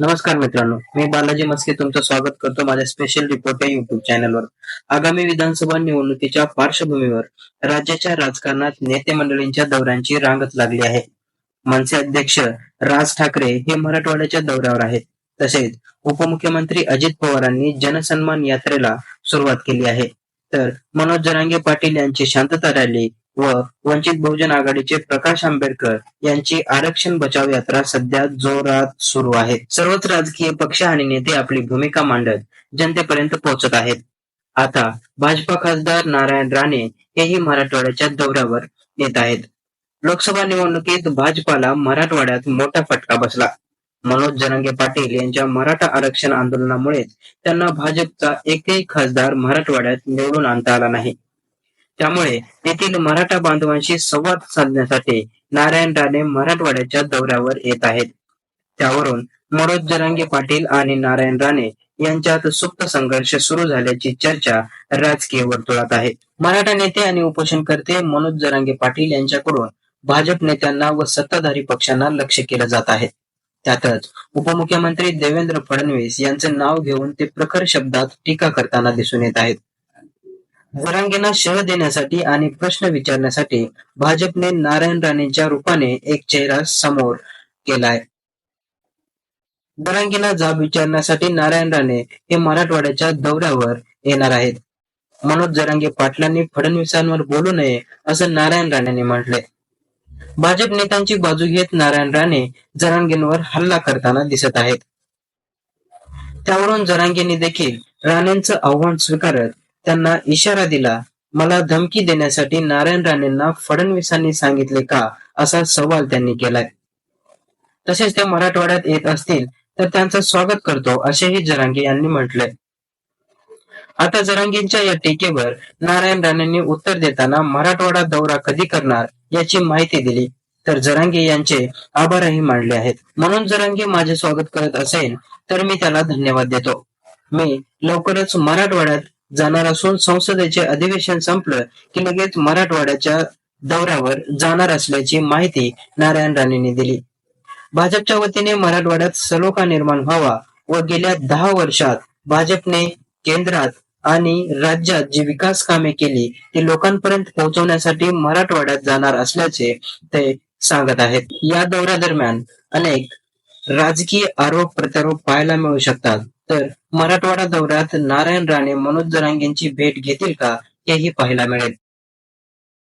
नमस्कार मित्रांनो मी बालाजी मस्के तुमचं स्वागत करतो माझ्या स्पेशल रिपोर्ट या युट्यूब चॅनलवर आगामी विधानसभा निवडणुकीच्या पार्श्वभूमीवर राज्याच्या राजकारणात नेते मंडळींच्या दौऱ्यांची रांगत लागली आहे. मनसे अध्यक्ष राज ठाकरे हे मराठवाड्याच्या दौऱ्यावर आहेत. तसेच उपमुख्यमंत्री अजित पवारांनी जनसन्मान यात्रेला सुरुवात केली आहे. तर मनोज जरांगे पाटील यांची शांतता रॅली व वंचित बहुजन आघाडीचे प्रकाश आंबेडकर यांची आरक्षण बचाव यात्रा सध्या जोरात सुरू आहे. सर्वच राजकीय पक्ष आणि नेते आपली भूमिका मांडत जनतेपर्यंत पोहोचत आहेत. आता भाजपा खासदार नारायण राणे हेही मराठवाड्याच्या दौऱ्यावर येत आहेत. लोकसभा निवडणुकीत भाजपाला मराठवाड्यात मोठा फटका बसला. मनोज जरांगे पाटील यांच्या मराठा आरक्षण आंदोलनामुळे त्यांना भाजपचा एकही खासदार मराठवाड्यात निवडून आणता आला नाही. त्यामुळे तेथील मराठा बांधवांशी संवाद साधण्यासाठी नारायण राणे मराठवाड्याच्या दौऱ्यावर येत आहेत. त्यावरून मनोज जरांगे पाटील आणि नारायण राणे यांच्यात सुप्त संघर्ष सुरू झाल्याची चर्चा राजकीय वर्तुळात आहे. मराठा नेते आणि उपोषणकर्ते मनोज जरांगे पाटील यांच्याकडून भाजप नेत्यांना व सत्ताधारी पक्षांना लक्ष केलं जात आहे. त्यातच उपमुख्यमंत्री देवेंद्र फडणवीस यांचं नाव घेऊन ते प्रखर शब्दात टीका करताना दिसून येत आहेत. जरांगेंना शह देण्यासाठी आणि प्रश्न विचारण्यासाठी भाजपने नारायण राणेंच्या रूपाने एक चेहरा समोर केलाय. दरांगीना जाब विचारण्यासाठी नारायण राणे हे मराठवाड्याच्या दौऱ्यावर येणार आहेत. मनोज जरांगे पाटलांनी फडणवीसांवर बोलू नये असं नारायण राणेंनी म्हटलंय. भाजप नेत्यांची बाजू घेत नारायण राणे जरांगेंवर हल्ला करताना दिसत आहेत. त्यावरून जरांगेंनी देखील राणेंचं आव्हान स्वीकारत त्यांना इशारा दिला मला धमकी देण्यासाठी नारायण राणेंना फडणवीसांनी सांगितले का? असा सवाल त्यांनी केलाय. तसेच ते मराठवाड्यात येत असतील तर त्यांचं स्वागत करतो असेही जरांगे यांनी म्हटलंय. आता जरांगींच्या या टीकेवर नारायण राणेंनी उत्तर देताना मराठवाडा दौरा कधी करणार याची माहिती दिली तर जरांगे यांचे आभारही मानले आहेत. म्हणून जरांगे माझे स्वागत करत असेल तर मी त्याला धन्यवाद देतो. मी लवकरच मराठवाड्यात जाणार असून संसदेचे अधिवेशन संपलं की लगेच मराठवाड्याच्या दौऱ्यावर जाणार असल्याची माहिती नारायण राणेंनी दिली. भाजपच्या वतीने मराठवाड्यात सलोखा निर्माण व्हावा व गेल्या दहा वर्षात भाजपने केंद्रात आणि राज्यात जी विकास कामे केली ती लोकांपर्यंत पोहोचवण्यासाठी मराठवाड्यात जाणार असल्याचे ते सांगत आहेत. या दौऱ्या दरम्यान अनेक राजकीय आरोप प्रत्यारोप पाहायला मिळू शकतात. तर मराठवाडा दौऱ्यात नारायण राणे मनोज जरांगेंची भेट घेतील का हेही पाहायला मिळेल.